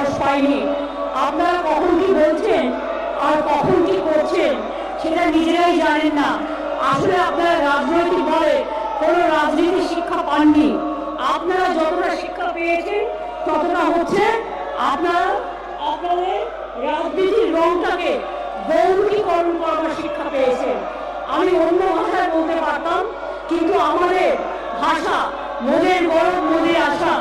সাহস পাইনি। আপনারা কখন কি বলছেন আর কখন কি করছেন সেটা নিজেরাই জানেন না। আসলে আপনারা রাজনৈতিক ভাবে কোনো রাজনীতি শিক্ষা পাননি। আপনারা যতটা শিক্ষা পেয়েছেন, ততটা হচ্ছে আপনারা আপনাদের রাজনীতির রংটাকে গৌরীকরণ করার শিক্ষা পেয়েছেন। আমি অন্য ভাষায় বলতে পারতাম, কিন্তু আমাদের ভাষা মোদের গরম মোদের আশা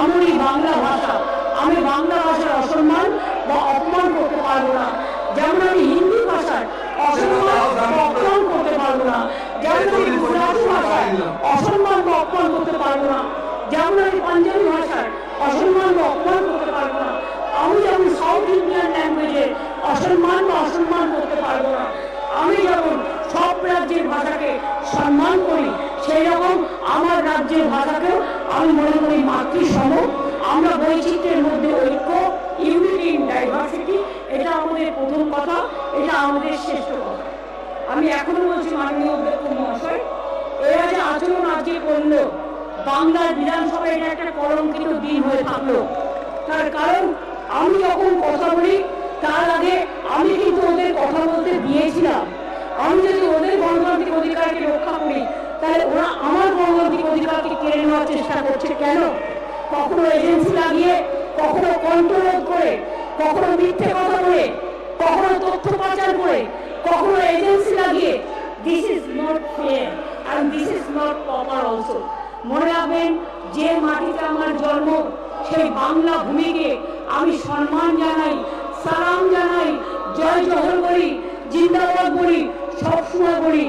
আমরি বাংলা ভাষা। আমি বাংলা ভাষার অসম্মান বা অপমান করতে পারব না। যেমন আমি হিন্দি ভাষার অসম্মান বা অপমান করতে পারব না। যেমন আমি গুজরাটি ভাষার অসম্মান বা অপমান করতে পারব না। যেমন আমি পাঞ্জাবি ভাষার অসম্মান বা অপমান করতে পারব না। আমি যেমন সাউথ ইন্ডিয়ান ল্যাঙ্গুয়েজের অসম্মান বা অসম্মান করতে পারব না। আমি যেমন সব রাজ্যের ভাষাকে সম্মান করি সেই রকম আমার রাজ্যের ভাষাকেও আমি মনে করি মাতৃসম আমরা বৈচিত্র্যের মধ্যে ঐক্য, ইউনিটি ইন ডাইভার্সিটি, এটা আমাদের প্রথম কথা, এটা আমাদের শ্রেষ্ঠ কথা। আমি এখনও বলছি মাননীয় মহাশয়, এরা যে আচরণ আজকে করল, বাংলার বিধানসভায় এটা একটা কলঙ্কিত দিন হয়ে থাকল। তার কারণ, আমি যখন কথা বলি, তার আগে আমি কিন্তু ওদের কথা বলতে দিয়েছিলাম। আমি যদি ওদের গণতান্ত্রিক অধিকারকে রক্ষা করি, তাহলে ওরা আমার গণতান্ত্রিক অধিকারকে কেড়ে নেওয়ার চেষ্টা করছে কেন? কখনো এজেন্সি লাগিয়ে, কখনো কন্ট্রোল করে, কখনো মিথ্যে কথা বলে, কখনো তথ্য পাচার করে, কখনো এজেন্সি লাগিয়ে this is not fair and this is not proper also মনে রাখবেন, যে মাটিতে আমার জন্ম, সেই বাংলা ভূমিকে আমি সম্মান জানাই, সালাম জানাই, জয় জহর করি জিন্দাবাদ বলি, সবসময় বলি,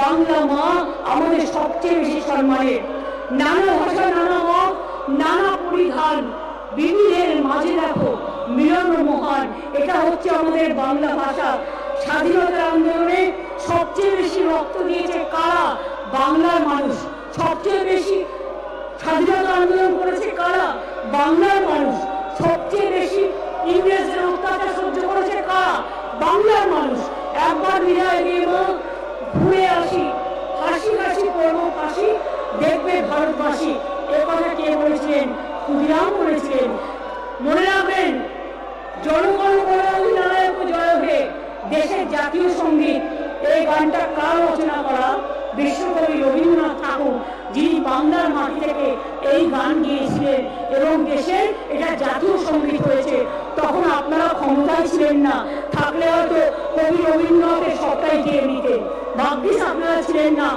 বাংলা মা আমাদের সবচেয়ে বেশি সম্মানের। নানা ভাষা, নানা মত নানা পরিধান বিবিধের মাঝে দেখো মিলন মহান। এটা হচ্ছে আমাদের বাংলা ভাষা। স্বাধীনতা আন্দোলনে সবচেয়ে বেশি রক্ত দিয়েছে কারা? বাংলার মানুষ। সবচেয়ে বেশি স্বাধীনতা আন্দোলন করেছে কারা? বাংলার মানুষ। সবচেয়ে বেশি ইংরেজদের অত্যাচার সহ্য করেছে কারা? বাংলার মানুষ। একবার বিদায় দিয়ে বল, ঘুরে আসি। হাসি হাসি করব কাশি দেখবে ভারতবাসী। কথা কে বলেছিলেন ক্ষুদিরাম বলেছিলেন মনে রাখবেন, জনগণ জয় হে দেশের জাতীয় সংগীত। এই গানটা কার রচনা করা? বিশ্বকবি রবীন্দ্রনাথ ঠাকুর, যিনি বাংলার মাটি থেকে এই গান গিয়েছিলেন এবং দেশের এটা জাতীয় সংগীত হয়েছে। তখন আপনারা ক্ষমতায় ছিলেন না। থাকলে হয়তো কবি রবীন্দ্রনাথের সবটাই দিয়ে নিতেন। ভাগ্যিস আপনারা ছিলেন না।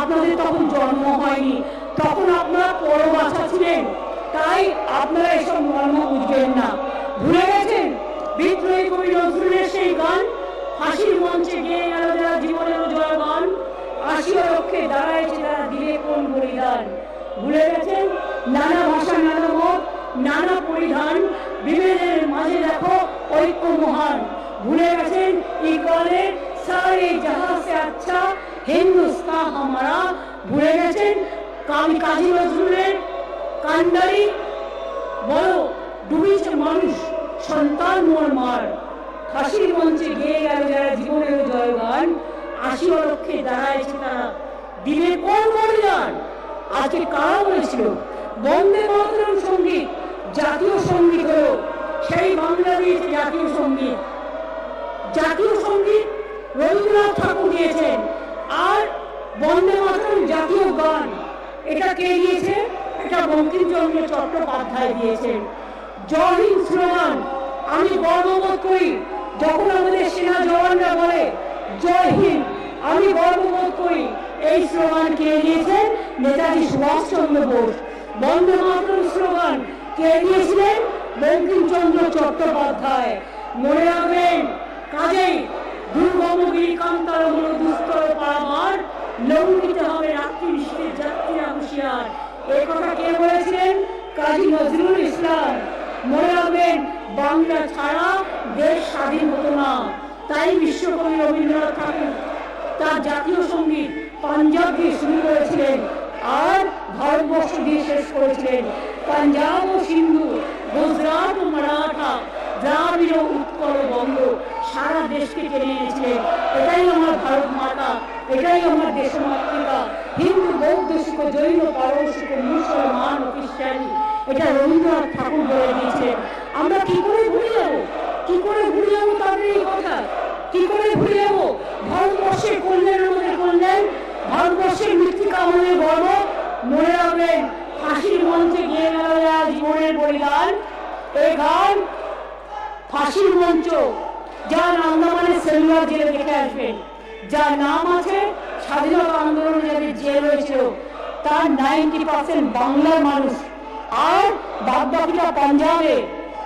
আপনাদের তখন জন্ম হয়নি। তখন আপনারা পরবাসা ছিলেন। তাই আপনারা এসব মর্ম বুঝবেন না। ভুলে গেছেন? বিদ্রোহী কবি নজরুলের সেই গান? হাসির মঞ্চে গিয়ে গেল যারা জীবনের জয় গান। আসিও রক্ষে দাঁড়াইছে তারা দিলে কোন বলিদান? ভুলে গেছেন? নানা ভাষা, নানা মত, নানা পরিধান, বিভেদের মাঝে দেখো ঐক্য মহান। ভুলে গেছেন? ইকবালের সারে জাহা সে আচ্ছা হিন্দুস্তান হামারা। ভুলে গেছেন? কামি কাজী নজরুলের কান্ডারি বড় ডুবিছে মানুষ, সন্তান মোর মার। ফাঁসির মঞ্চে গিয়ে গেল যারা জীবনের জয়গান, আশি লক্ষ্যে দাঁড়াইছে তারা। দিলে কোন বলিদান আজকে কারা বলেছিল? বন্দে মাতরম সংগীত, জাতীয় সংগীত হলো সেই বাংলাদেশ জাতীয় সংগীত। জাতীয় সংগীত রবীন্দ্রনাথ ঠাকুর দিয়েছেন, আর বন্দে মাতরম জাতীয় গান। এটা কে দিয়েছে? এটা বঙ্কিমচন্দ্র চট্টোপাধ্যায় দিয়েছেন জয় হিন্দ স্লোগান। আমি গর্ববোধ করি, যখন আমাদের সেনা জওয়ানরা বলে, জয় হিন্দ আমি গর্ববোধ করি, এই স্লোগান কে দিয়েছেন নেতাজি সুভাষচন্দ্র বোস। বন্দে মাতরম স্লোগান। কে দিয়েছিলেন বঙ্কিমচন্দ্র চট্টোপাধ্যায়। মনে রাখবেন, কাজেই দুর্গমগিরি কান্তার হলো দুস্তর পারাবার লঙ্ঘিতে হবে রাত্রি নিষ্ঠের যাত্রীরা। হুঁশিয়ার এই কথা কে বলেছিলেন? কাজী নজরুল ইসলাম। মনে রাখবেন, বাংলা ছাড়া দেশ স্বাধীন হতো না। তাই বিশ্বকবি রবীন্দ্রনাথ ঠাকুর তার জাতীয় সংগীত পাঞ্জাব দিয়ে শুরু করেছিলেন আর ভারতবর্ষ দিয়ে শেষ করেছিলেন। পাঞ্জাব ও সিন্ধু, গুজরাট ও মারাঠা ও উৎকল বঙ্গ সারা দেশকে টেনে এনেছিলেন। এটাই আমার ভারত মাতা, এটাই আমার দেশমাতৃকা। হিন্দু বৌদ্ধ শিখ জৈন পারসিক মুসলমান খ্রিস্টানি, এটা রবীন্দ্রনাথ ঠাকুর বলে দিয়েছে আমরা কি করে ভুলে যাব? কি করে ভুলে যাব তাদের এই কথা? কি করে ভুলে যাব? ভারতবর্ষের কল্যাণ আমাদের কল্যাণ, ভারতবর্ষের মৃত্তিকা আমাদের গর্ব। মনে রাখবেন, ফাঁসির মঞ্চে গিয়ে মেলা জীবনের বলিদান। এই গান, ফাঁসির মঞ্চ, যার আন্দামানের সেলুলার জেলে দেখে আসবেন। যার নাম আছে স্বাধীনতা আন্দোলনে যাদের জেল হয়েছিল, তার নাইনটি পার্সেন্ট বাংলার মানুষ। আর বাদ বাকিটা পাঞ্জাবে।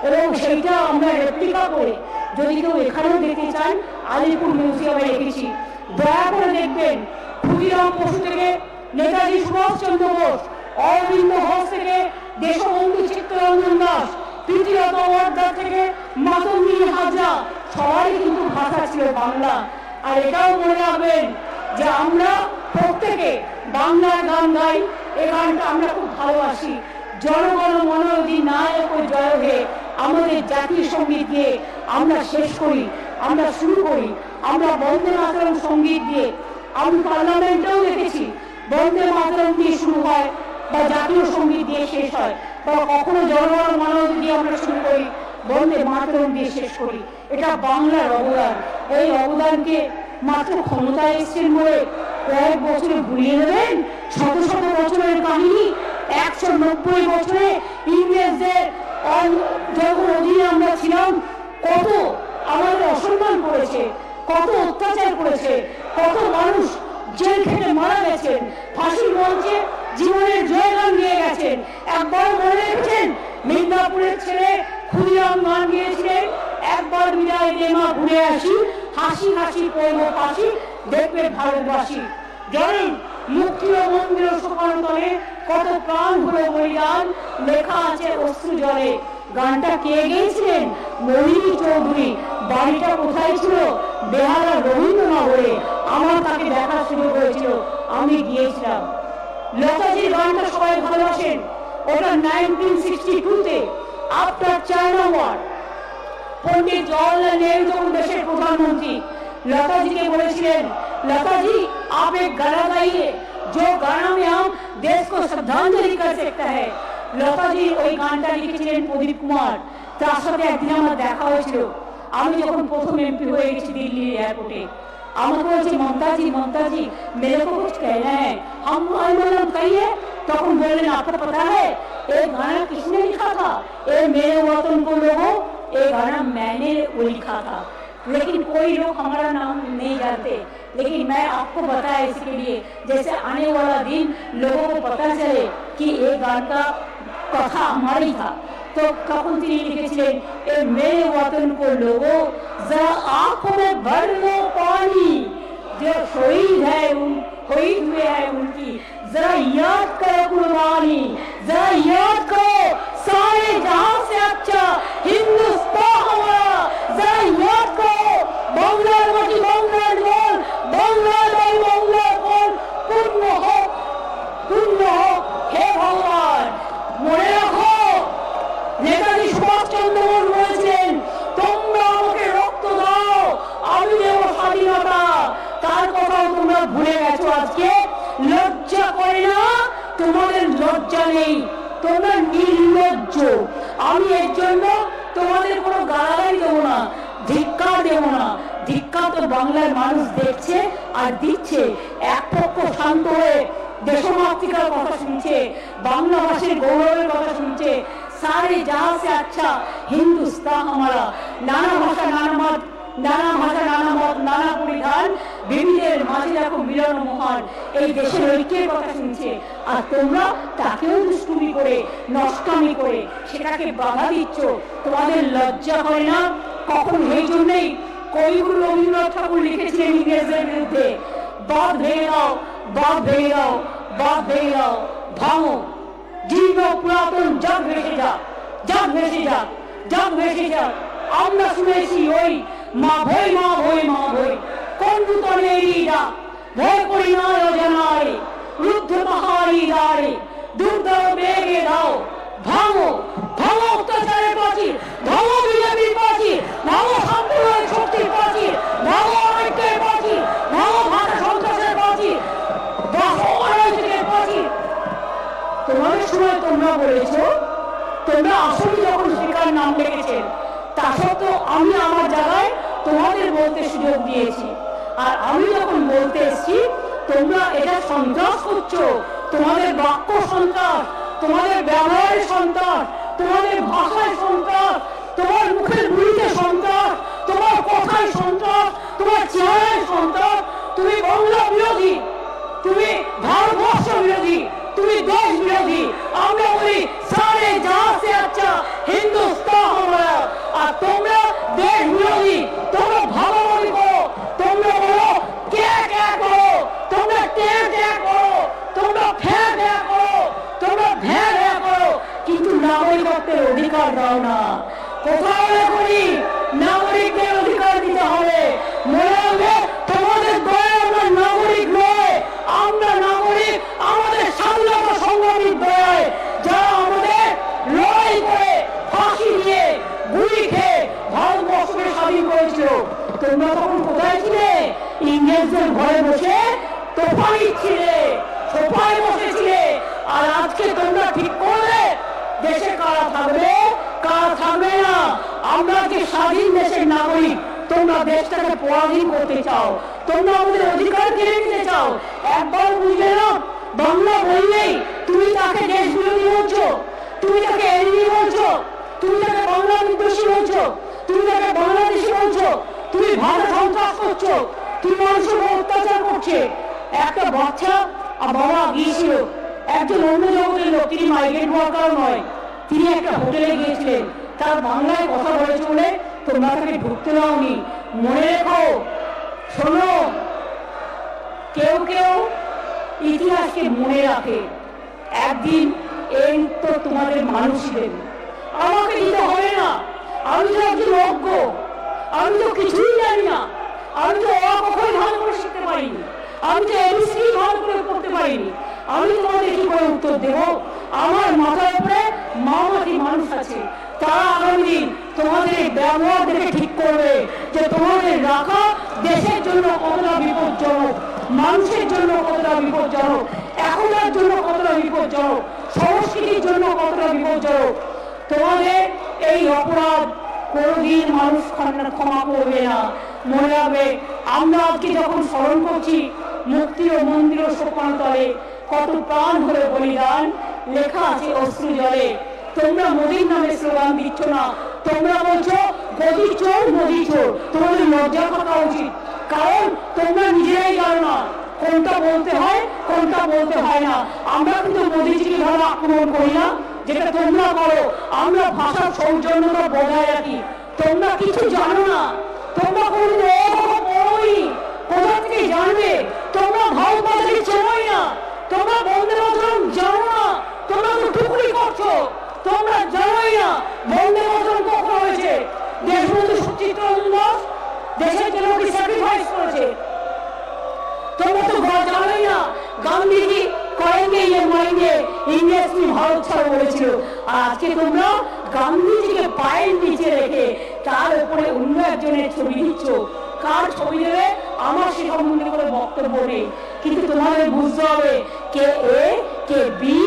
এবং সেইটা আমরা রেপ্লিকা করে যদি কেউ এখানেও দেখতে চান আলিপুর মিউজিয়ামে রেখেছি। দয়া করে দেখবেন, ক্ষুদিরাম বসু থেকে নেতাজি সুভাষচন্দ্র বোস, অরবিন্দ ঘোষ থেকে দেশবন্ধু চিত্তরঞ্জন দাস, তৃতীয়ত ওয়ার্ডার থেকে মাতঙ্গী হাজরা। সবারই কিন্তু ভাষা ছিল বাংলা। আর এটাও মনে রাখবেন যে আমরা প্রত্যেকে বাংলার গান গাই এই গানটা আমরা খুব ভালোবাসি। জনগণ মনোদি নায়ক জয় হে আমাদের জাতীয় সংগীত দিয়ে আমরা শেষ করি, আমরা শুরু করি। আমরা বন্দে মাতরম সংগীত দিয়ে আমি পার্লামেন্টেও দেখেছি, বন্দে মাতরম দিয়ে শুরু হয় বা জাতীয় সংগীত দিয়ে শেষ হয় বা কখনো জনগণ মনোযোগ দিয়ে আমরা শুরু করি, বন্দে মাতরম দিয়ে শেষ করি। এটা বাংলার অবদান। এই অবদানকে মাত্র ক্ষমতায় এসছেন বলে কয়েক বছরে ভুলিয়ে দেবেন? শত শত বছরের কাহিনী, একশো নব্বই বছরে ইংরেজদের যখন অধীনে আমরা ছিলাম, কত আমাদের অসম্মান করেছে, কত অত্যাচার করেছে, কত মানুষ জেল খেটে মারা গেছেন ফাঁসির মঞ্চে জীবনের জয়গান নিয়ে গেছেন। একবার মনে রেখেছেন, মিদনাপুরের ছেলে ক্ষুদিরাম গান গিয়েছিলেন একবার বিদায় দে মা ঘুরে আসি। হাসি হাসি পড়ব পাশি দেখবে ভারতবাসী। জানেন মুক্তি ও মন্দির শোকানো তলে, কত প্রাণ হলো বলিদান লেখা আছে অশ্রু জলে। গানটা কে গেয়েছিলেন? মহিনী চৌধুরী। বাড়িটা কোথায় ছিল? বেহালা রবীন্দ্রনগরে। আমার তাকে দেখার সুযোগ হয়েছিল। আমি গিয়েছিলাম। লতাজির গানটা সবাই ভালোবাসেন। ওটা নাইনটিন সিক্সটি টুতে, after China war. Pandit Jawaharlal Nehru তখন দেশের প্রধানমন্ত্রী লতাজিকে বলেছিলেন লতাজি आप एक गाना गाइए जो गाना में हम देश को श्रद्धांजलि कर सकता है লতাজি ওই গানটা লিখেছিলেন প্রদীপ কুমার তার সাথে একদিন আমার দেখা হয়েছিল আমি যখন প্রথম এমপি হয়ে গেছি দিল্লি এয়ারপোর্টে আমাকে বলছে মমতাজি মমতাজি মেরে को कुछ कहना है हम আমি বললাম कहिए তখন বললেন আপনার पता है ये गाना किसने लिखा था ये मेरे वतन को लोगों ये गाना मैंने वो लिखा था लेकिन कोई लोग हमारा नाम नहीं जानते लेकिन मैं आपको बताया इसके लिए जैसे आने वाला दिन लोगों को पता चले कि ये गान का कथा हमारा ही था तो তখন তিনি লিখেছিলেন এ মেরে ওয়াতন কো লোগো जरा आंखों में भर लो पानी जो शहीद है उन शहीद हुए हैं उनकी जरा याद करो कुर्बानी जरा याद करो सारे जहां से अच्छा हिंदुस्तान हमारा जरा याद करो বাংলার মাটি বাংলার জল বাংলার বাড়ি বাংলার ফল পূর্ণ হোক পূর্ণ হোক হে ভগবান মনে রাখো নেতাজি সুভাষচন্দ্র বোস বলেছিলেন তোমরা আমাকে রক্ত দাও আমি দেব স্বাধীনতা তার কথাও তোমরা ভুলে গেছো আজকে লজ্জা করে না তোমাদের লজ্জা নেই তোমরা নির্লজ্জ। আমি এর জন্য তোমাদের কোনো গালাগালি দেবো না ধিক্কা দেবো না। ধিক্কা তো বাংলার মানুষ দেখছে আর দিচ্ছে। এক পক্ষ শান্ত হয়ে দেশমাতৃকার কথা শুনছে বাংলা ভাষীর গৌরবের কথা শুনছে। সারে জাহাজ আচ্ছা হিন্দুস্তান আমরা, নানা ভাষা, নানা মত নানা ভাষা, নানা মত, নানা পরিধান মাঝে দেখো মিলন মহান এই দেশের কথা শুনছে। আর তোমরা তাকেও দুষ্টুমি করে করে, সেটাকে বাধা দিচ্ছ। তোমাদের লজ্জা হয় না? কখন এই জন্যই কবিগুরু রবীন্দ্রনাথ ঠাকুর লিখেছিলেন ইংরেজদের বিরুদ্ধে বাদ ভেঙে দাও বাদ ভেঙে দাও বাদ ভেঙে দাও, ভাঙো। জীর্ণ, পুরাতন জগ ভেসে যাক জগ ভেসে যাক জগ ভেসে যাক। আমরা শুনেছি ওই মা ভই মা ভই মা ভই। কোন নূতনে ডাক ভয় করি না অজানায় রুদ্ধ পাহাড়ি দাঁড়ে দুর্দাও বেগে দাও। ভাঙো ভাঙো অত্যাচারের প্রাচীর ভাঙো বিজেপির প্রাচীর ভাঙো সাম্প্রদায়িক শক্তির প্রাচীর ভাঙো অনৈক্যের প্রাচীর ভাঙো ভাষা সন্ত্রাসের প্রাচীর ভাঙো অরাজকের প্রাচীর তোমাদের সময় তোমরা বলেছ, তোমরা আসলে যখন স্পিকার নাম ডেকেছেন তা সত্ত্বেও আমি আমার জায়গায় তোমাদের বলতে সুযোগ দিয়েছি। আর আমি যখন বলতে এসেছি, তোমরা এটা সন্ত্রাস করছ। তোমাদের বাক্য সন্ত্রাস, তোমাদের ব্যবহারের সন্ত্রাস, তোমাদের ভাষায় সন্ত্রাস, তোমার মুখের বুড়িতে সন্ত্রাস, তোমার কথায় সন্ত্রাস, তোমার চেহারায় সন্ত্রাস। তুমি বাংলা বিরোধী, তুমি ভারতবর্ষ বিরোধী। তুমি দেশ বিরোধী, আমরা বলি সারে সে আচ্ছা হিন্দুস্তান আমরা। আর তোমরা দেশ বিরোধী, তোমরা ভালো মনে করো, তোমরা বলো কে কে করো, তোমরা কে কে করো, তোমরা খে খে করো, তোমরা ঘে ঘে করো। কিন্তু নাগরিকত্বের অধিকার দাও না। কোথাও করি নাগরিকদের অধিকার দিতে হবে। মনে হবে তোমাদের দয়া আমরা নাগরিক নয়। আমরা নাগরিক, আমাদের স্বাধীনতা সংগ্রামীর দয়ায় যারা আমাদের লড়াই করে ফাঁসি দিয়ে গুলি খেয়ে ভারতবর্ষকে স্বাধীন করেছিল, তোমরা তখন কোথায় ছিলে? ইংরেজদের ঘরে বসে তোফানি ছিলে সোফায় বসেছিলে। আর আজকে তোমরা ঠিক করলে, দেশে কারা থাকবে? কারা থাকবে না? আমরা যে স্বাধীন দেশের নাগরিক? তোমরা দেশটাকে পরাধীন করতে চাও, তোমরা আমাদের অধিকার কেড়ে নিতে চাও, একবার বুঝলে না বাংলা বললেই তুমি তাকে দেশ বিরোধী বলছো, তুমি তাকে এনিমি বলছো, তুমি তাকে বাংলা বিদ্বেষী বলছো, তুমি তাকে বাংলাদেশি বলছো, তুমি ভারত সন্ত্রাস করছ, তুমি মানুষের অত্যাচার করছে। একটা বাচ্চা আর বাবা গিয়েছিল, একজন অন্য জগতের লোক, তিনি মাইগ্রেট ওয়ার্কার নয়, তিনি একটা হোটেলে গিয়েছিলেন, তার বাংলায় কথা বলেছে বলে তোমরা তাকে ঢুকতে দাওনি। মনে রেখো, শোনো, কেউ কেউ ইতিহাসকে মনে রাখে। একদিন এই উত্তর তোমাদের মানুষই দেবে আমাকে দিতে হবে না। আমি তো একজন অজ্ঞ। আমি তো কিছুই জানি না। আমি তো অ ভালো করে শিখতে পারিনি। আমি তো এবিসি ভালো করে পড়তে পারিনি। আমি তোমাদের কি করে উত্তর দেব? আমার মাথার উপরে মামাটি মানুষ আছে। তারা আগামী দিন তোমাদের ব্যবহার দেখে ঠিক করবে, যে তোমাদের রাখা দেশের জন্য কতটা বিপজ্জনক, মানুষের জন্য কতটা বিপজ্জনক, এখনকার জন্য কতটা বিপজ্জনক, সংস্কৃতির জন্য কতটা বিপজ্জনক। তোমাদের এই অপরাধ কোনোদিন মানুষ ক্ষমা- করবে না। মনে রাখবে, আমরা আজকে যখন স্মরণ করছি, মুক্তি ও মন্দির সোপানতলে কত প্রাণ হলে বলিদান, লেখা আছে অশ্রু জলে তোমরা মোদীর নামে স্লোগান দিচ্ছ না তোমরা বলছো গদি চোর মোদি চোর। তোমাদের লজ্জা থাকা উচিত। কারণ তোমরা নিজেরাই জানো না কোনটা বলতে হয়, কোনটা বলতে হয় না। আমরা কিন্তু মোদীজিকে ভাবে আক্রমণ করি না। যেটা তোমরা করো, আমরা ভাষার সৌজন্যতা বজায় রাখি। তোমরা কিছু জানো না। তোমরা কোনদিন পড়োই কোথা থেকে জানবে? তোমরা ভারতবাজারে চেনোই না। তোমরা মাতরম জানো না। তোমরা তো টুকরি করছ। তোমরা জানোই না বন্দে মাতরম কখন হয়েছে। দেশবন্ধু সুচিত্র দাস দেশের জন্য কি স্যাক্রিফাইস করেছে। তোমরা তো জানোই না, গান্ধীজি করেঙ্গে ইয়ে মারেঙ্গে ইংরেজ কি ভারত ছাড় বলেছিল। আজকে তোমরা গান্ধীজিকে পায়ের নিচে রেখে তার উপরে অন্য একজনের ছবি দিচ্ছ। কার ছবি দেবে? আমার সে সম্বন্ধে কোনো বক্তব্য নেই। কিন্তু তোমাদের বুঝতে হবে কে এ, কে বি,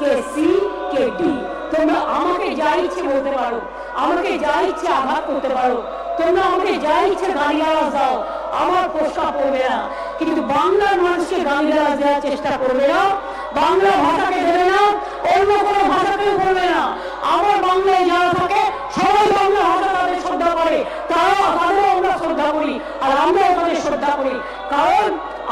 কে সি, কে ডি। তোমরা আমাকে যা ইচ্ছে বলতে পারো, আমাকে যা ইচ্ছে আঘাত করতে পারো, তোমরা আমাকে যা ইচ্ছে গালিগালাজ দাও, আমার প্রস্তাব করবে না। কিন্তু বাংলার মানুষকে গালিগালাজ দেওয়ার চেষ্টা করবে না, বাংলা ভাষাকে দেবে না, অন্য কোনো ভাষাকেও করবে না। আমার বাংলায় যারা থাকে, সবাই বাংলা ভাষা তাদের শ্রদ্ধা করে তারা তাদেরও আমরা শ্রদ্ধা করি, আর আমরাও তাদের শ্রদ্ধা করি। কারণ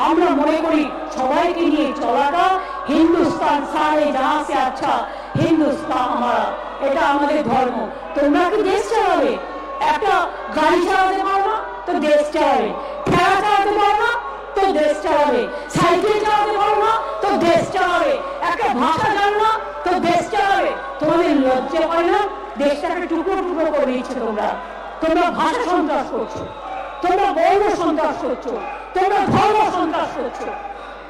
আমরা মনে করি সবাইকে নিয়ে চলাটা হিন্দুস্তান সারে যাহা সে আচ্ছা। হিন্দুস্তান আমারা। এটা আমাদের ধর্ম। তোমরা কি দেশ চালাবে? একটা গাড়ি চালাতে পারো না, তো দেশ চালাবে। ঠেলা চালাতে পারো না, তো দেশ চালাবে। সাইকেল চালাতে পারো না, তো দেশ চালাবে। একটা ভাষা জানো না, তো দেশ চালাবে। তোমাদের লজ্জা হয় না? দেশটাকে টুকরো টুকরো করে দিচ্ছে তোমরা। তোমরা ভাষা সন্ত্রাস করছ। তোমরা বর্ণ সন্ত্রাস করছ। তোমরা ধর্ম সন্ত্রাস করছ।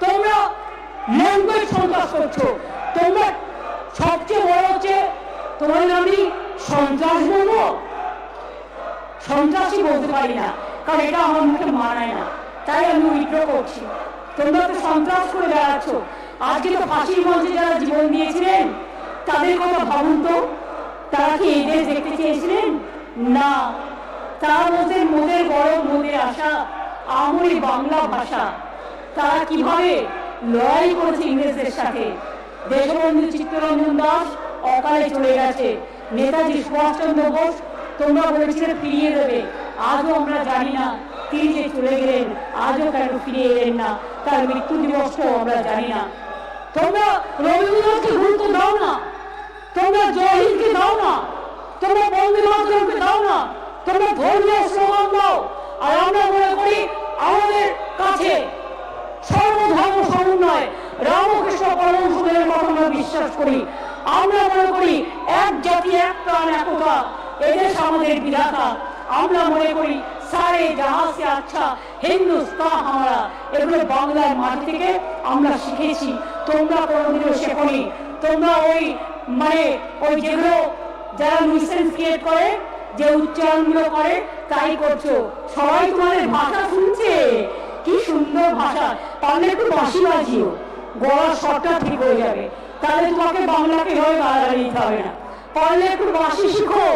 তোমরা ল্যাঙ্গুয়েজ সন্ত্রাস করছ। তোমরা সবচেয়ে বড় হচ্ছে তোমাদের আমি সন্ত্রাস বলব? সন্ত্রাসী বলতে পারি না, কারণ এটা আমার মুখে মানায় না। তাই আমি উইথড্র করছি। তোমরা তো সন্ত্রাস করে বেড়াচ্ছ। আজকে তো ফাঁসির মঞ্চে যারা জীবন দিয়েছিলেন, তাদের কথা ভাবুন তো। তারা কি এই দেশ দেখতে চেয়েছিলেন? না। তারা বলতেন মোদের বড়, মোদের আশা। আমরি বাংলা ভাষা। তারা কীভাবে লড়াই করেছে ইংরেজদের সাথে? দেশবন্ধু চিত্তরঞ্জন দাস অকালে চলে গেছে। নেতাজি সুভাষচন্দ্র বোস তোমরা বলেছিলে ফিরিয়ে দেবে। আজও আমরা জানি না তিনি যে চলে গেলেন, আজও কেন ফিরে এলেন না, তার মৃত্যু দিবসটাও আমরা জানি না। তোমরা রবীন্দ্রনাথকে গুরুত্ব দাও না। তোমরা জয়হিন্দকে দাও না। তোমরা বন্দে মাতরমকে দাও না। তোমরা ধর্মীয় স্লোগান দাও। আর আমরা মনে করি আমাদের কাছে সর্বধর্ম সমন্বয়। রামকৃষ্ণ পরমশুদের কথা আমরা বিশ্বাস করি। আমরা মনে করি এক জাতি, এক প্রাণ একতা এদেশ আমাদের বিধাতা। আমরা মনে করি, সারে জাহাজ আচ্ছা হিন্দুস্তান আমরা এগুলো বাংলার মাটি থেকে আমরা শিখেছি। তোমরা কোনোদিনও শেখনি। তোমরা ওই মানে ওই যেগুলো যারা নিউসেন্স ক্রিয়েট করে, যে উচ্চারণগুলো করে, তাই করছ। সবাই তোমাদের ভাষা শুনছে? কি সুন্দর ভাষা। পারলে একটু বাঁশি বাজিও। গলার স্বরটা ঠিক হয়ে যাবে। তাহলে তোমাকে বাংলাকে হয়ে গালাগালি দিতে হবে না। পারলে একটু বাঁশি শিখো।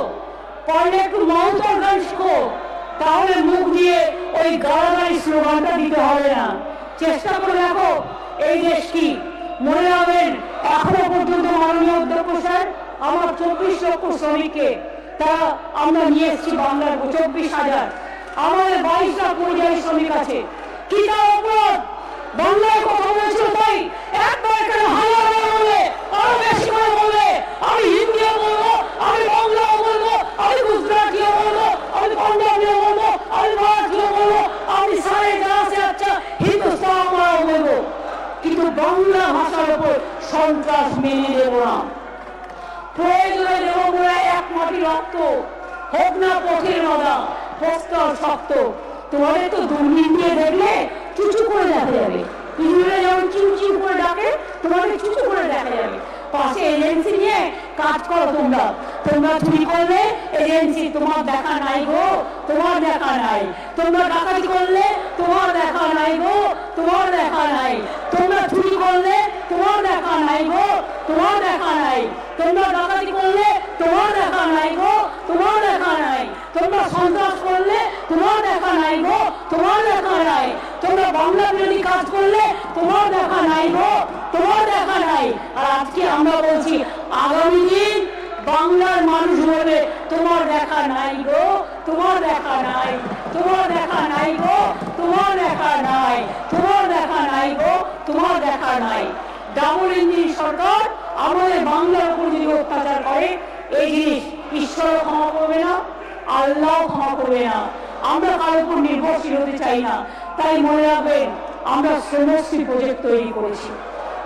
পারলে একটু মমতার গান শিখো। তাহলে মুখ দিয়ে ওই গালাগালি স্লোগানটা দিতে হবে না। চেষ্টা করে দেখো, এই দেশ কি? মনে রাখবেন, এখনও পর্যন্ত মাননীয় অধ্যক্ষ স্যার আমার চব্বিশ লক্ষ শ্রমিককে তারা আমরা নিয়ে এসেছি বাংলার চব্বিশ হাজার। আমাদের বাইশ পরিযায়ী শ্রমিক আছে। কি তার অপরাধ? বাংলায় কথা বলেছিল তাই একবার কেন হাজার বললে আরও বেশি করে বললে আমি হিন্দিও বলব, আমি বাংলাও বলব, আমি গুজরাটিও বলব, আমি পাঞ্জাবিও বলব, আমি মারাঠিও বলব, আমি সারে জাহাজে আচ্ছা হিন্দুস্তান আমরাও বলব। কিন্তু বাংলা ভাষার উপর সন্ত্রাস মেনে দেবো না। প্রয়োজনে দেব এক মাটি রক্ত। হোক না পথের মাদা প্রস্তর শক্ত। তোমাদের তো দূরবীন দিয়ে দেখলে চুচু করে দেখা যাবে। ইঁদুরে যেমন চিউ চিউ করে ডাকে, তোমাদের চুচু করে দেখা যাবে। পাশে এজেন্সি নিয়ে কাজ করো তোমরা। তোমরা চুরি করলে এজেন্সি তোমার দেখা নাই গো, তোমার দেখা নাই। তোমরা ডাকাতি করলে তোমার দেখা নাই গো, তোমার দেখা নাই। তোমরা চুরি করলে তোমার দেখা নাই গো, তোমার দেখা নাই। তোমরা ডাকাতি করলে তোমার দেখা নাই গো তোমার দেখা নাই তোমরা সন্ত্রাস করলে তোমার দেখা নাই গো তোমার দেখা নাই তোমরা বাংলা বিরোধী কাজ করলে তোমার দেখা নাই গো তোমার দেখা নাই আর আজকে আমরা বলছি আগামী দিন বাংলার মানুষ বলবে তোমার দেখা নাই গো তোমার দেখা নাই তোমার দেখা নাই গো তোমার দেখা নাই তোমার দেখা নাই গো তোমার দেখা নাই ডাবল ইঞ্জিন সরকার আমাদের বাংলার উপর যদি অত্যাচার করে, এই জিনিস ঈশ্বর ক্ষমা করবে না আল্লাহ ক্ষমা করবে না। আমরা কার উপর নির্ভরশীল হতে চাই না। তাই মনে রাখবেন, আমরা শ্রমশ্রী প্রজেক্ট তৈরি করেছি।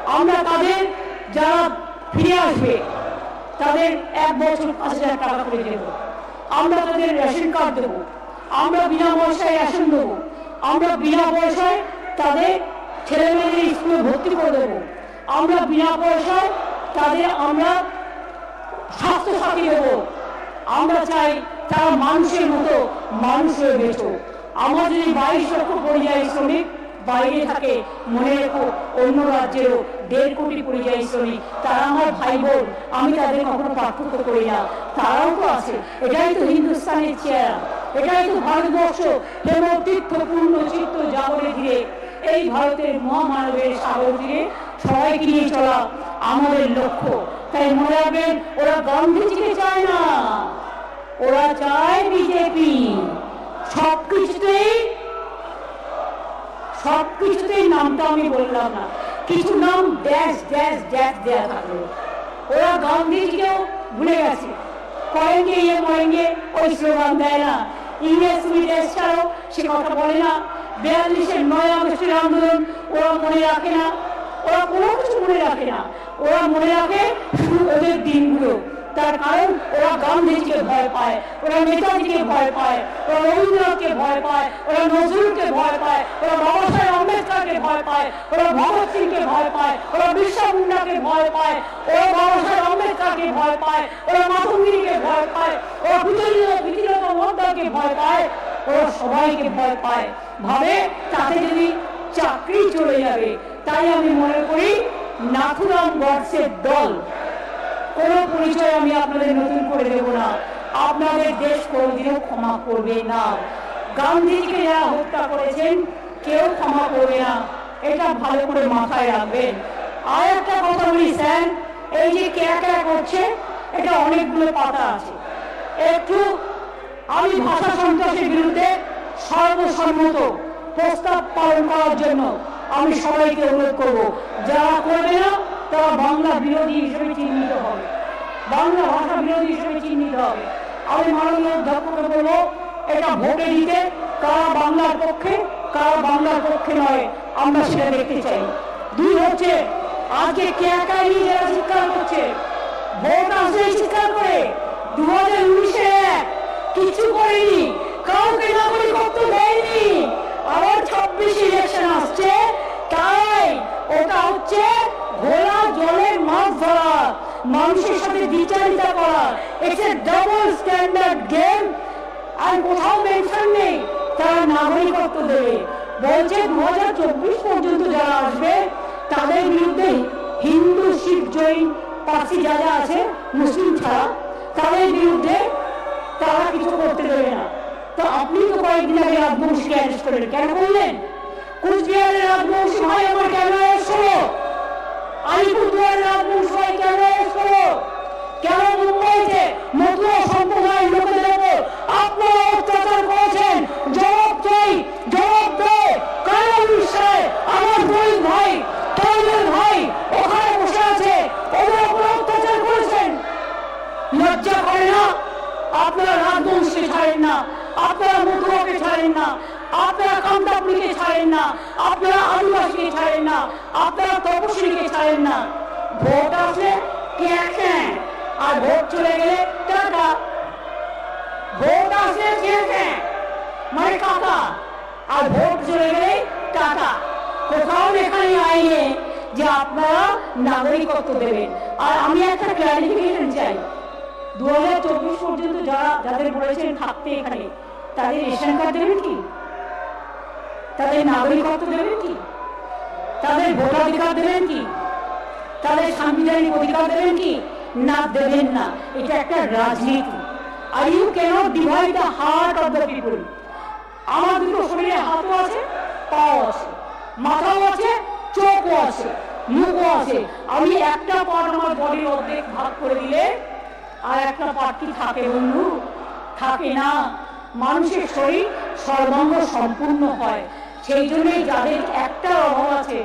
আমরা তাদের যারা ফিরে আসবে, তাদের এক বছর পাঁচ হাজার টাকা করে দেব। আমরা তাদের রেশন কার্ড দেবো। আমরা বিনা পয়সায় রেশন দেবো। আমরা বিনা পয়সায় তাদের ছেলে মেয়েদের স্কুলে ভর্তি করে দেবো। আমরা বিনা পয়সায় তাদের আমরা স্বাস্থ্য সাথী দেবো আমরা চাই তারা মানুষের মতো মানুষ হয়ে বেঁচো আমার যদি বাইশ লক্ষ পরিযায়ী শ্রমিক বাইরে থাকে, মনে রেখো, অন্য রাজ্যেরও দেড় কোটি পরিযায়ী শ্রমিক, তারা আমার ভাই বোন আমি তাদের কখনো পার্থক্য করি না। তারাও তো আছে। এটাই তো হিন্দুস্তানের চেহারা। এটাই তো ভারতবর্ষ। হেমতীর্থ পূর্ণ চিত্ত জাগরে ধীরে এই ভারতের মহামানবের সাগর তীরে সবাইকে নিয়ে চলা আমাদের লক্ষ্য। তাই মনে রাখবেন, ওরা গান্ধীজিকে চায় না। ওরা চায় বিজেপি। সব কিছুতেই সব নামটা আমি বললাম না। কিছু নাম ড্যাশ ড্যাশ ড্যাশ দেয়া থাকল। ওরা গান্ধীজিকেও ভুলে গেছে। কয়েঙ্গে ইয়ে মরেঙ্গে ওই স্লোগান দেয় না। ইংরেজ তুমি দেশ ছাড়ো, সে কথা বলে না। বিয়াল্লিশের নয় আগস্টের আন্দোলন ওরা মনে রাখে না। ওরা কোনো কিছু মনে রাখে না ওরা মনে রাখে শুধু ওদের দিনগুলো তার কারণ ওরা গান্ধীজিকে ভয় পায় ওরা নেতাজিকে ভয় পায় ওরা রবীন্দ্রনাথকে ভয় পায় ওরা নজরুলকে ভয় পায় ওরা বাবা সাহেব আম্বেদকরকে ভয় পায় ওরা ভগৎ সিংকে ভয় পায় ওরা বিরসা মুন্ডাকে ভয় পায় ওরা বাবা সাহেব আম্বেদকরকে ভয় পায় ওরা মাতঙ্গিনীকে ভয় পায় ওরা বিধিরতা মোদ্দাকে ভয় পায় ওরা সবাইকে ভয় পায় ভাবে তাতে যদি চাকরি চলে যাবে তাই আমি মনে করি নাথুরাম গডসের দল। কোনো পরিচয় আমি আপনাদের নতুন করে দেব না। আপনাদের দেশ কোনোদিনও ক্ষমা করবে না। গান্ধীজিকে যারা হত্যা করেছেন, কেউ ক্ষমা করবে না। এটা ভালো করে মাথায় রাখবেন। আর একটা কথা বলি, স্যার, এই যে কে কে করছে, এটা অনেকগুলো পাতা আছে। একটু, আমি ভাষা সন্ত্রাসের বিরুদ্ধে সর্বসম্মত প্রস্তাব পালন করার জন্য আমি সবাইকে অনুরোধ করব, যারা করবে না, তারা বাংলা বিরোধী হিসেবে চিহ্নিত হবে। বাংলা ভাষা বিরোধী হিসেবে চিহ্নিত হবে। আমি মাননীয় অধ্যাপককে বলব, এটা ভোটে দিতে কারা বাংলার পক্ষে, কারা বাংলার পক্ষে নয়, আমরা সেটা দেখতে চাই। দুই হচ্ছে, আজকে কে একাই নিয়ে যারা চিৎকার করছে? ভোট আসলে চিৎকার করে দু হাজার উনিশে কিছু করেনি, কাউকে নাগরিকত্ব দেয়নি। আবার ছাব্বিশ ইলেকশন আসছে। তাই ওটা হচ্ছে ঘোলা জলের মাছ ধরা, মানুষের সাথে দ্বিচারিতা করা। It's a double standard game আর কোথাও মেনশন নেই, তারা নাগরিকত্ব দেবে। বলছে দু হাজার চব্বিশ পর্যন্ত যারা আসবে, তাদের বিরুদ্ধে হিন্দু, শিখ, জৈন, পার্সি যারা আছে, মুসলিম ছাড়া, তাদের বিরুদ্ধে আপনি তো কয়েকদিন আগে রাজবংশীকে অ্যারেস্ট করলেন। কেন করলেন? কুচবিহারের রাজবংশী ভাই আমার কেন অ্যারেস্ট হলো আলিপুরদুয়ারের রাজবংশী ভাই কেন অ্যারেস্ট কেন মুম্বাইতে মতুয়া সম্প্রদায়ের লোকেদের উপর আপনারা অত্যাচার করেছেন? জবাব চাই, জবাব দে কারণ বিষয়ে আমার দুই ভাই তৈলের ভাই, ওখানে বসে আছে। ওদের উপর অত্যাচার করেছেন? লজ্জা করে না? আপনারা রাজবংশকে ছাড়েন না। আপনারা মধুয়াকে ছাড়েন না আপনারা কান্তাপুরীকে ছাড়েন না আপনারা আদিবাসীকে ছাড়েন না আপনারা তপশিলীকে ছাড়েন না ভোট আসলে ক্যাঁ আর ভোট চলে গেলে টাটা ভোট আসলে ক্যাঁ মানে কাকা আর ভোট চলে গেলে টাটা কোথাও এখানে আইনে যে আপনারা নাগরিকত্ব দেবেন আর আমি একটা ক্লারিফিকেশন চাই দু হাজার চব্বিশ পর্যন্ত যারা যাদের বলেছেন থাকতে এখানে তাদের রেশন কার্ড দেবেন কি? তাদের নাগরিকত্ব দেবেন কি? তাদের ভোটাধিকার দেবেন কি? তাদের সাংবিধানিক অধিকার দেবেন কি? না, দেবেন না। এটা একটা রাজনীতি। আর you can't divide the heart of the people আমার দুটো শরীরে হাতও আছে, পাও আছে। মাথাও আছে, চোখও আছে, মুখও আছে। আমি একটা পার্ট আমার বডির অর্ধেক ভাগ করে দিলে আর একটা পার্ট কি থাকে বন্ধু? থাকে না। মানুষের শরীর সর্বাঙ্গ সম্পূর্ণ হয়। সেই জন্যই যাদের একটা অভাব আছে,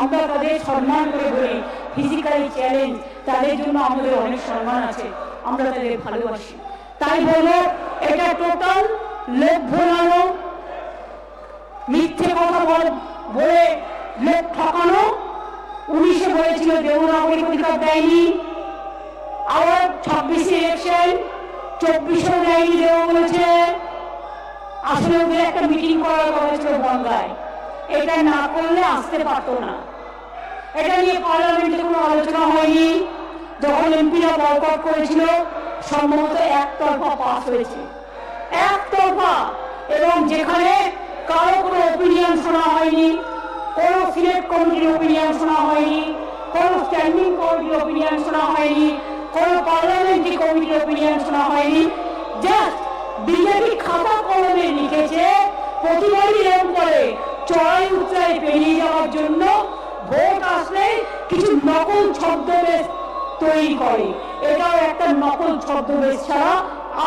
আমরা তাদের সম্মান করে বলি ফিজিক্যালি চ্যালেঞ্জ তাদের জন্য আমাদের অনেক সম্মান আছে, আমরা তাদের ভালোবাসি। তাই বলব এটা টোটাল লোক ভোলানো মিথ্যে কথা বল লোক ঠকানো। উনিশে বলেছিল দেবনাগরিক অধিকার দেয়নি, আবার ছাব্বিশে ইলেকশন চব্বিশে দেয়নি দেব বলেছে আসলে ওদের একটা মিটিং করার কথা ছিল গঙ্গায়। এটা না করলে আসতে পারতো না। এটা নিয়ে পার্লামেন্টে কোনো আলোচনা হয়নি। যখন এমপিরা বয়কট করেছিল, সম্ভবত একতরফা পাস হয়েছে। একতরফা! এবং যেখানে কারও কোনো ওপিনিয়ন শোনা হয়নি, কোনো সিলেক্ট কমিটির ওপিনিয়ন শোনা হয়নি, কোনো স্ট্যান্ডিং কমিটির ওপিনিয়ন শোনা হয়নি, কোনো পার্লামেন্টারি কমিটির ওপিনিয়ন শোনা হয়নি জাস্ট বিজেপি খাতা কলমে লিখেছে, প্রতিবারই এরকম করে চড়াই উচ্চাই পেরিয়ে যাওয়ার জন্য ভোট আসলে কিছু নকল ছদ্মবেশ তৈরি করে। এটাও একটা নকল ছদ্মবেশ ছাড়া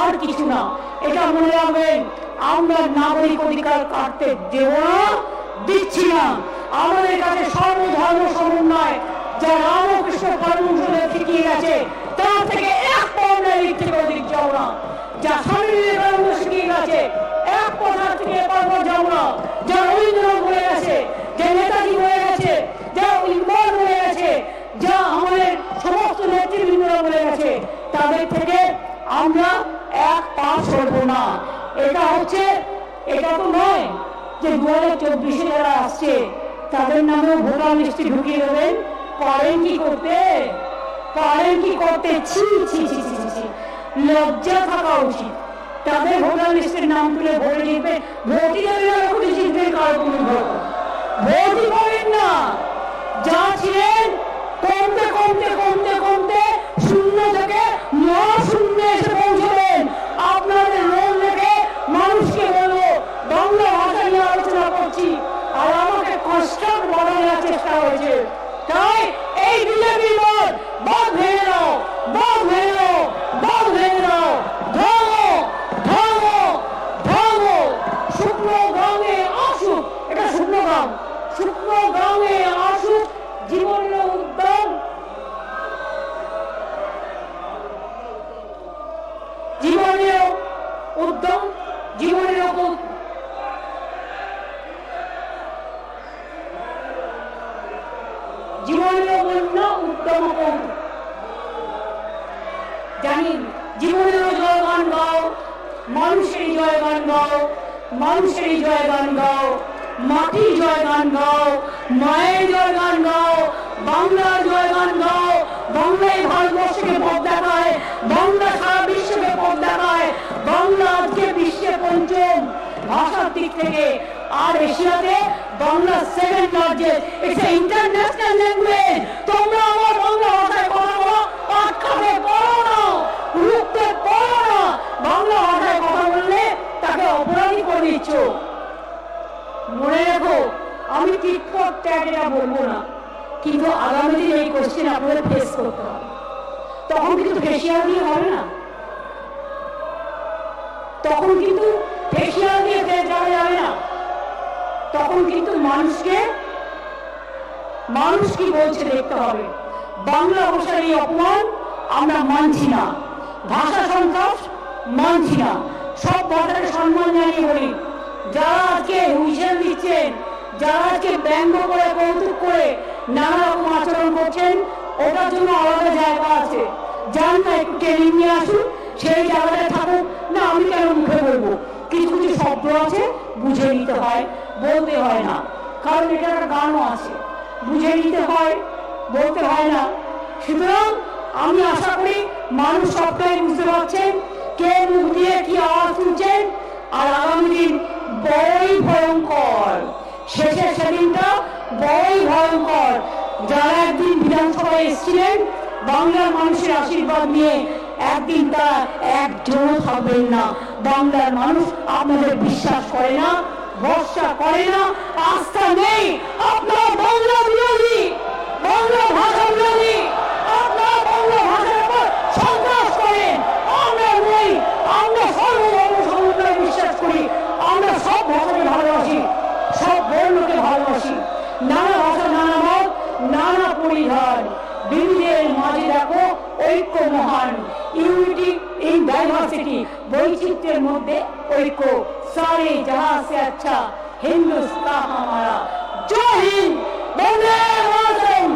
আর কিছু না। এটা মনে রাখবেন, আমরা নাগরিক অধিকার কাটতে দেব না, দিচ্ছি না। আমাদের কাছে সর্বধর্ম সমন্বয়, যা রামকৃষ্ণ পরমহংসদেব শিখিয়ে গেছে, তার থেকে এক দিক থেকে অধিক যাও না। যা স্বামী বিবেকানন্দ শিখিয়ে এক পথার থেকে না যা রবীন্দ্রনাথ বলে গেছে যে যা ইকবাল বলে গেছে যা আমাদের সমস্ত নেতৃবৃন্দরা বলে গেছে তাদের থেকে আমরা এক পা সরব না। এটা হচ্ছে এটা তো নয় যে দু চব্বিশে যারা আসছে তাদের নামেও ভোটার লিস্টে ঢুকিয়ে দেবেন। পারেন কি করতে? পারেন কি করতে? ছি ছি ছি, ছি লজ্জা থাকা উচিত। তাদের ভোটার লিস্টের নাম তুলে ভোটে জিতবে ভোটই না ভোটে জিতবে, কার কোনো ভোট? ভোটই পাবেন না। যা ছিলেন কমতে কমতে কমতে কমতে শূন্য থেকে মহাশূন্যে এসে পৌঁছবেন আপনাদের রোল মানুষকে বলব, বাংলা ভাষা নিয়ে আলোচনা করছি, আর আমাকে কনস্ট্রাক্ট বানানোর চেষ্টা হয়েছে তাই এই বিজেপি দল বাদ ভেঙে নাও বাঁধ ভেঙো গ্রামে এটা গ্রামে। জীবনের উদ্যান। জীবনের উদ্যম জীবনের জীবনের মূল্য উদ্যম জানেন জীবনেরও জয়গান গাও মানুষেরই জয়গান গাও মানুষেরই জয়গান গাও মাটির জয়গান গাও মায়ের জয়গান গাও বাংলার জয়গান গাও বাংলায় ভারতবর্ষকে পথ দেখায়, বাংলা সারা বিশ্বকে পথ দেখায়, বাংলা আজকে বিশ্বে পঞ্চম ভাষার দিক থেকে। আর এশিয়াতে Bangla second largest it's international language তোমরা আমার বাংলা ভাষায় কথা বলো আটকাবে পড়ো না। বাংলা ভাষায় কথা বললে তাকে অপরাধী করে দিচ্ছ। মনে রেখো, আমি এটা বলব না, কিন্তু আগামী দিন এই কোশ্চেন আপনাদের ফেস করতে হবে। তখন কিন্তু ফেসিয়াল দিয়ে হবে না। তখন কিন্তু ফেসিয়াল দিয়ে ফেস যাবে না। তখন কিন্তু মানুষকে, মানুষ কি বলছে দেখতে হবে। বাংলা ভাষার এই অপমান আমরা মানছি না। ভাষা সন্ত্রাস মানছি না। সব ভাষাকে সম্মান জানিয়ে বলি যারা আজকে হুইসেল দিচ্ছেন, যারা আজকে ব্যঙ্গ করে কৌতুক করে নানা রকম আচরণ করছেন ওটার জন্য আলাদা জায়গা আছে। যান না, একটু ট্রেনিং নিয়ে আসুন, সেই জায়গাটায় থাকুক না, আমি কেন মুখে বলব? কিছু কিছু শব্দ আছে, বুঝে নিতে হয়, বলতে হয় না। কারণ এটা একটা গানও আছে। বুঝে নিতে হয়, বলতে হয় না। সুতরাং আমি আশা করি মানুষ সবটাই বুঝতে পারছেন কে মুখ দিয়ে কি আওয়াজ তুলছেন আর আগামী দিন বড়ই ভয়ঙ্কর। শেষের সেদিনটা বড়ই ভয়ঙ্কর। যারা একদিন বিধানসভায় এসেছিলেন, বাংলার মানুষের আশীর্বাদ নিয়ে একদিন তারা একজনও থাকবেন না। বাংলার মানুষ আপনাদের বিশ্বাস করে না, ভরসা করে না, আস্থা নেই। আপনার বাংলা বিরোধী বাংলা ভাষা বিরোধী আপনার বাংলা ভাষার উপর সন্ত্রাস করেন আমরা নই সর্বধর্ম সমুদ্রে বিশ্বাস করি। আমরা সব ভাষাকে ভালোবাসি, সব বর্ণকে ভালোবাসি। নানা ভাষা, নানা মত, নানা পরিধান। বিবিধের মাঝে দেখো, ঐক্য মহান। ইউনিটি ইন ডাইভার্সিটি বৈচিত্র্যের মধ্যে ঐক্য। সারে জাহা সে আচ্ছা হিন্দুস্তান হামারা জয় হিন্দ! বন্দে মাতরম!